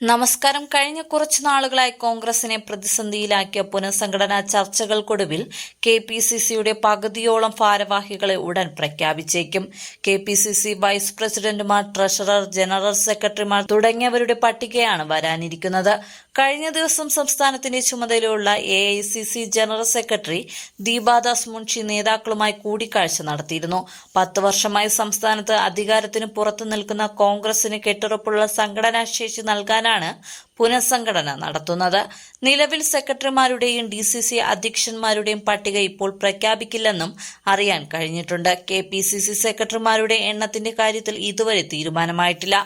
നമസ്കാരം. കഴിഞ്ഞ കുറച്ചു നാളുകളായി കോൺഗ്രസിനെ പ്രതിസന്ധിയിലാക്കിയ പുനഃസംഘടനാ ചർച്ചകൾക്കൊടുവിൽ കെ പി സി സിയുടെ പകുതിയോളം ഭാരവാഹികളെ ഉടൻ പ്രഖ്യാപിച്ചേക്കും. K P C C vice പ്രസിഡന്റുമാർ ട്രഷറർ ജനറൽ സെക്രട്ടറിമാർ തുടങ്ങിയവരുടെ പട്ടികയാണ് വരാനിരിക്കുന്നത്. കഴിഞ്ഞ ദിവസം സംസ്ഥാനത്തിന്റെ ചുമതലയുള്ള A I C C general secretary Deepa Das Munshi നേതാക്കളുമായി കൂടിക്കാഴ്ച നടത്തിയിരുന്നു. പത്ത് വർഷമായി സംസ്ഥാനത്ത് അധികാരത്തിന് പുറത്തു നിൽക്കുന്ന കോൺഗ്രസിന് കെട്ടുറപ്പുള്ള സംഘടനാശേഷി നൽകാനാണ് പുനഃസംഘടന നടത്തുന്നത്. നിലവിൽ സെക്രട്ടറിമാരുടെയും ഡി സി സി അധ്യക്ഷന്മാരുടെയും പട്ടിക ഇപ്പോൾ പ്രഖ്യാപിക്കില്ലെന്നും അറിയാൻ കഴിഞ്ഞിട്ടുണ്ട്. കെ പി സി സി സെക്രട്ടറിമാരുടെ എണ്ണത്തിന്റെ കാര്യത്തിൽ ഇതുവരെ തീരുമാനമായിട്ടില്ല.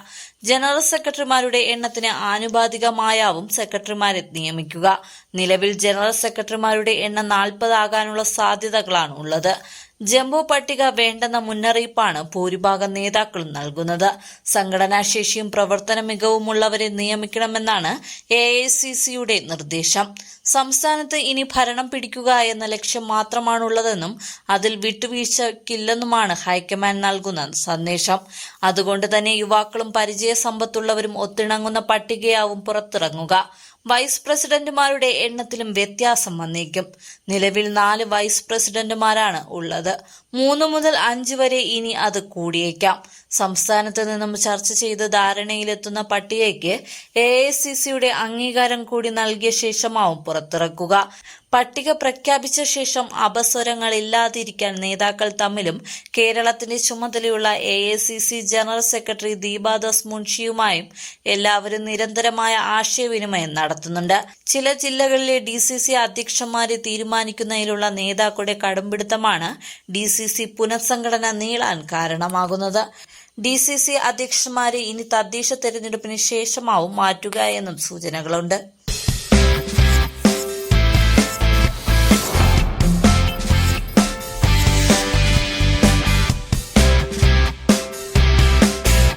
ജനറൽ സെക്രട്ടറിമാരുടെ എണ്ണത്തിന് ആനുപാതികമായാവും സെക്രട്ടറിമാരെ നിയമിക്കുക. നിലവിൽ ജനറൽ സെക്രട്ടറിമാരുടെ എണ്ണം നാൽപ്പതാകാനുള്ള സാധ്യതകളാണ് ഉള്ളത്. ജംബോ പട്ടിക വേണ്ടെന്ന മുന്നറിയിപ്പാണ് ഭൂരിഭാഗം നേതാക്കളും നൽകുന്നത്. സംഘടനാശേഷിയും പ്രവർത്തന മികവുമുള്ളവരെ നിയമിക്കണമെന്നാണ് എ ഐ സി സിയുടെ നിർദ്ദേശം. സംസ്ഥാനത്ത് ഇനി ഭരണം പിടിക്കുക എന്ന ലക്ഷ്യം മാത്രമാണുള്ളതെന്നും അതിൽ വിട്ടുവീഴ്ചക്കില്ലെന്നുമാണ് ഹൈക്കമാൻഡ് നൽകുന്ന സന്ദേശം. അതുകൊണ്ട് തന്നെ യുവാക്കളും പരിചയ സമ്പത്തുള്ളവരും ഒത്തിണങ്ങുന്ന പട്ടികയാവും പുറത്തിറങ്ങുക. വൈസ് പ്രസിഡന്റുമാരുടെ എണ്ണത്തിലും വ്യത്യാസം വന്നേക്കും. നിലവിൽ നാല് വൈസ് പ്രസിഡന്റുമാരാണ് ഉള്ളത്. മൂന്ന് മുതൽ അഞ്ച് വരെ ഇനി അത് കൂടിയേക്കാം. സംസ്ഥാനത്ത് നിന്നും ചർച്ച ചെയ്ത് ധാരണയിലെത്തുന്ന പട്ടികയ്ക്ക് എ ഐ സി സിയുടെ അംഗീകാരം കൂടി നൽകിയ ശേഷമാവും പുറത്തിറക്കുക. പട്ടിക പ്രഖ്യാപിച്ച ശേഷം അപസ്വരങ്ങൾ ഇല്ലാതിരിക്കാൻ നേതാക്കൾ തമ്മിലും കേരളത്തിന്റെ ചുമതലയുള്ള A I C C general secretary Deepa Das മുൻഷിയുമായും എല്ലാവരും നിരന്തരമായ ആശയവിനിമയം നടത്തുന്നുണ്ട്. ചില ജില്ലകളിലെ ഡി സി സി അധ്യക്ഷന്മാരെ തീരുമാനിക്കുന്നതിലുള്ള നേതാക്കളുടെ കടുംപിടുത്തമാണ് ഡി സി സി പുനഃസംഘടന നീളാൻ കാരണമാകുന്നത്. ഡി സി സി അധ്യക്ഷന്മാരെ ഇനി തദ്ദേശ തെരഞ്ഞെടുപ്പിന് ശേഷമാവും മാറ്റുക എന്നും സൂചനകളുണ്ട്.